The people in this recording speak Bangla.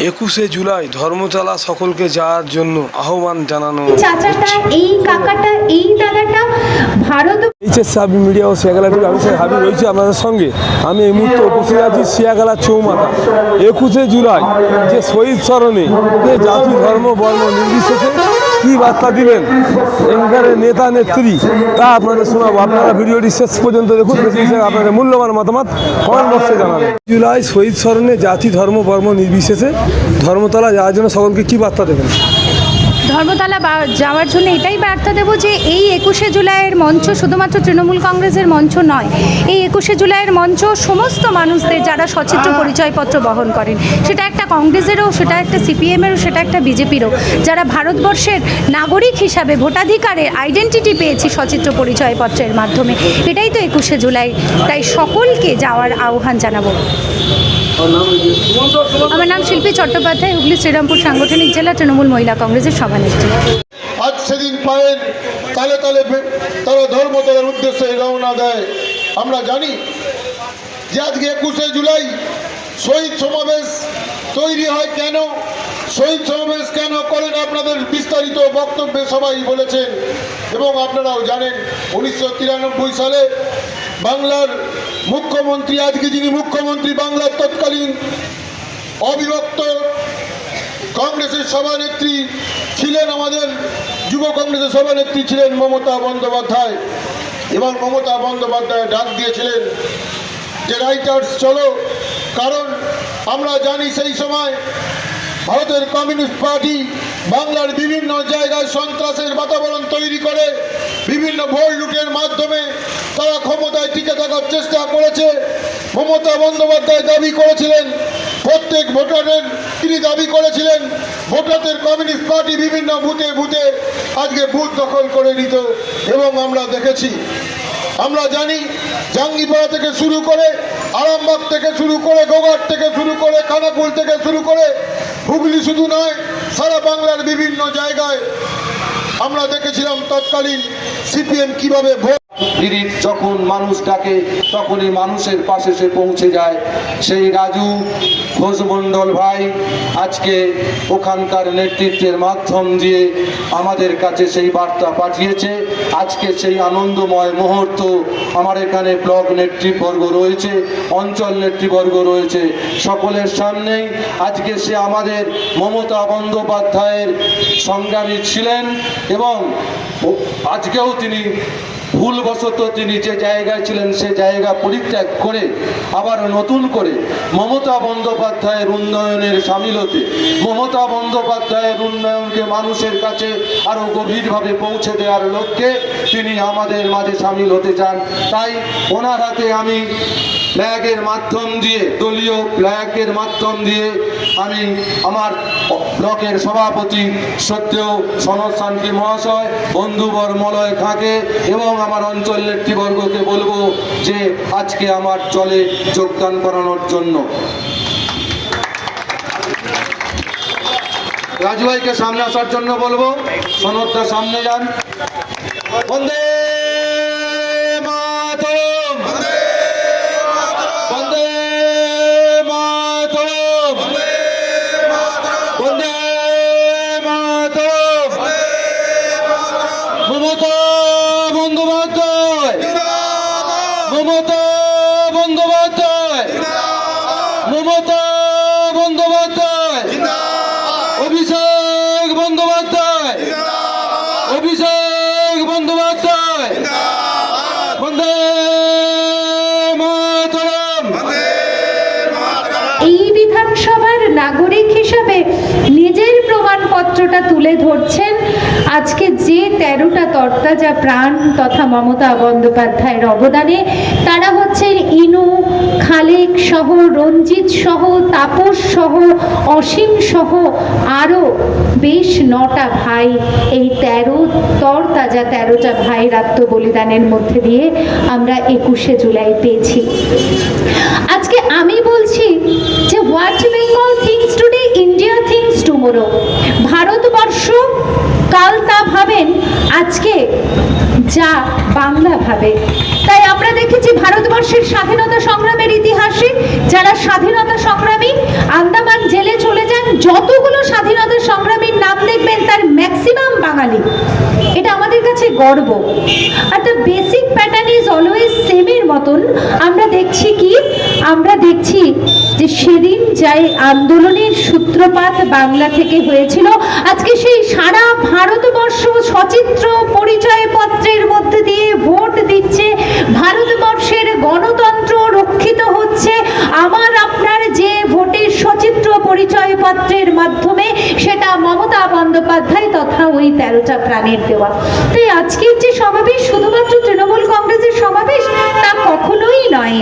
একুশে জুলাই ধর্মতলা সকলকে যাওয়ার জন্য আহ্বান জানানো চাচাটা এই কাকাটা এই দাদাটা ভারত এইচএস সাবি মিডিয়া ও শিয়াগালা টিভি আমি স্যার হাবিব রয়েছি আপনাদের সঙ্গে। আমি এই মুহূর্তে উপস্থিত আছি শিয়াগালা চৌমাথা। একুশে জুলাই যে শহীদ স্মরণে যে জাতি ধর্ম বর্ণ নির্বিশেষে কী বার্তা দিবেন? এখানকার নেতা, নেত্রী, তা আপনাদের শোনাবো। আপনারা ভিডিওটি শেষ পর্যন্ত দেখুন। আপনাদের মূল্যবান মতামত কমেন্ট বক্সে জানাবেন। জুলাই শহীদ স্মরণে জাতি, ধর্ম, বর্ম নির্বিশেষে ধর্মতলা যাওয়ার জন্য সকলকে কি বার্তা দেবেন? ধর্মতলা বা- যাওয়ার জন্য এটাই বার্তা দেবো যে এই একুশে জুলাইয়ের মঞ্চ শুধুমাত্র তৃণমূল কংগ্রেসের মঞ্চ নয় এই একুশে জুলাইয়ের মঞ্চ সমস্ত মানুষদের যারা সচিত্র পরিচয়পত্র বহন করেন সেটা একটা কংগ্রেসেরও সেটা একটা সিপিএমেরও সেটা একটা বিজেপিরও। যারা ভারতবর্ষের নাগরিক হিসাবে ভোটাধিকারের আইডেন্টিটি পেয়েছি সচিত্র পরিচয়পত্রের মাধ্যমে এটাই তো একুশে জুলাই। তাই সকলকে যাওয়ার আহ্বান জানাব। আমার নাম শিল্পী চট্টোপাধ্যায় হুগলি শ্রীরামপুর সাংগঠনিক জেলা তৃণমূল মহিলা কংগ্রেসের সভানেত্রী। আজ সেদিন পায়ের তালে তালে তারা ধর্মতলার উদ্দেশ্যে রওনা দেয়। আমরা জানি যে আজকে একুশে জুলাই শহীদ সমাবেশ তৈরি হয় কেন? শহীদ সমাবেশ কেন করেন? আপনাদের বিস্তারিত বক্তব্যে সবাই বলেছেন এবং আপনারাও জানেন উনিশশো তিরানব্বই সালে বাংলার মুখ্যমন্ত্রী, আজকে যিনি মুখ্যমন্ত্রী বাংলার তৎকালীন অবিভক্ত কংগ্রেসের সভানেত্রী ছিলেন আমাদের যুব কংগ্রেসের সভানেত্রী ছিলেন মমতা বন্দ্যোপাধ্যায়। এবং মমতা বন্দ্যোপাধ্যায় ডাক দিয়েছিলেন যে রাইটার্স চলো। কারণ আমরা জানি সেই সময় ভারতের কমিউনিস্ট পার্টি বাংলার বিভিন্ন জায়গায় সন্ত্রাসের বাতাবরণ তৈরি করে বিভিন্ন ভোট লুটের মাধ্যমে তারা ক্ষমতায় টিকে থাকার চেষ্টা করেছে। মমতা বন্দ্যোপাধ্যায় দাবি করেছিলেন, প্রত্যেক ভোটারের তিনি দাবি করেছিলেন, ভোটারদের কমিউনিস্ট পার্টি বিভিন্ন বুথে বুথে আজকে বুথ দখল করে নিত এবং আমরা দেখেছি। আমরা জানি, জাঙ্গিপাড়া থেকে শুরু করে আরামবাগ থেকে শুরু করে গোঘাট থেকে শুরু করে খানাকুল থেকে শুরু করে হুগলি শুধু নয় সারা বাংলার বিভিন্ন জায়গায় আমরা দেখেছিলাম তৎকালীন সিপিএম কীভাবে ভোট পীড়িত যখন মানুষ ডাকে, তখনই মানুষের পাশে সে পৌঁছে যায়। সেই রাজু ঘোষমণ্ডল ভাই, আজকে ওখানকার নেতৃত্বের মাধ্যম দিয়ে আমাদের কাছে সেই বার্তা পাঠিয়েছে। আজকে সেই আনন্দময় মুহূর্ত আমার এখানে ব্লক নেতৃবর্গ রয়েছে, অঞ্চল নেতৃবর্গ রয়েছে। সকলের সামনেই আজকে সে আমাদের মমতা বন্দ্যোপাধ্যায়ের সংগ্রামী ছিলেন এবং আজকেও তিনি ভুলবশত তিনি যে জায়গায় ছিলেন, সে জায়গা পরিত্যাগ করে আবার নতুন করে মমতা বন্দ্যোপাধ্যায়ের উন্নয়নের সামিল হতে মমতা বন্দ্যোপাধ্যায়ের উন্নয়নকে মানুষের কাছে আরও গভীরভাবে পৌঁছে দেওয়ার লক্ষ্যে তিনি আমাদের মাঝে সামিল হতে চান। তাই ওনার হাতে আমি ফ্ল্যাগের মাধ্যম দিয়ে, দলীয় ফ্ল্যাগের মাধ্যম দিয়ে আমি আমার ব্লকের সভাপতি সত্যেও সনদ শান্তি মহাশয় বন্ধুবর মলয় খাঁকে এবং আমার অঞ্চল নেতৃবর্গকে বলব যে আজকে আমার চলে যোগদান করানোর জন্য। রাজু ভাইকে সামনে আসার জন্য বলব, সনদটা সামনে যান। বন্দে মাতরম। মমতা বন্দ্যোপাধ্যায়। মমতা বন্দ্যোপাধ্যায়। অভিষেক বন্দ্যোপাধ্যায়। অভিষেক বন্দ্যোপাধ্যায়। বন্দে এই বিধানসভার নাগরিক হিসাবে প্রমাণপত্রটা তুলে ধরছেন আজকে যে তেরোটা তর্তা যা প্রাণ তথা মমতা বন্দ্যোপাধ্যায়ের অবদানে, তারা হচ্ছেন ইনু, খালেক সহ রঞ্জিত সহ, তাপস সহ, অসীম সহ আরও বেশ নটা ভাই এই তেরো তরতাজা তেরোটা ভাইয়ের আত্মবলিদানের মধ্যে দিয়ে আমরা একুশে জুলাই পেয়েছি। আজকে আমি বলছি যে what Bengal thinks today India thinks tomorrow Bharatvarsha কাল তা ভাবেন আজকে যা বাংলা ভাবে। তাই আমরা দেখেছি ভারতবর্ষের স্বাধীনতা সংগ্রামের ইতিহাসে যারা স্বাধীনতা সংগ্রামী, আন্দামান জেলে চলে যান, যতগুলো স্বাধীনতা সংগ্রামীর নাম দেখবেন তার ম্যাক্সিমাম বাঙালি। এটা আমাদের কাছে গর্ব। আর the basic pattern is always সেমের মতন। আমরা দেখছি কি আমরা দেখছি যে সেদিন যাই আন্দোলনের সূত্রপাত বাংলা থেকে হয়েছিল, আজকে সেই সারা ভারতবর্ষ সচিত্র পরিচয়পত্রের মধ্যে দিয়ে ভোট দিচ্ছে, ভারতবর্ষের গণতন্ত্র রক্ষিত হচ্ছে আমার আপনার যে ভোটের সচিত্র পরিচয়পত্রের মাধ্যমে সেটা মমতা বন্দ্যোপাধ্যায় তথা ওই তেরোটা প্রাণের দেওয়া। তাই আজকের যে সমাবেশ, শুধুমাত্র তৃণমূল কংগ্রেসের সমাবেশ, তা কখনোই নয়।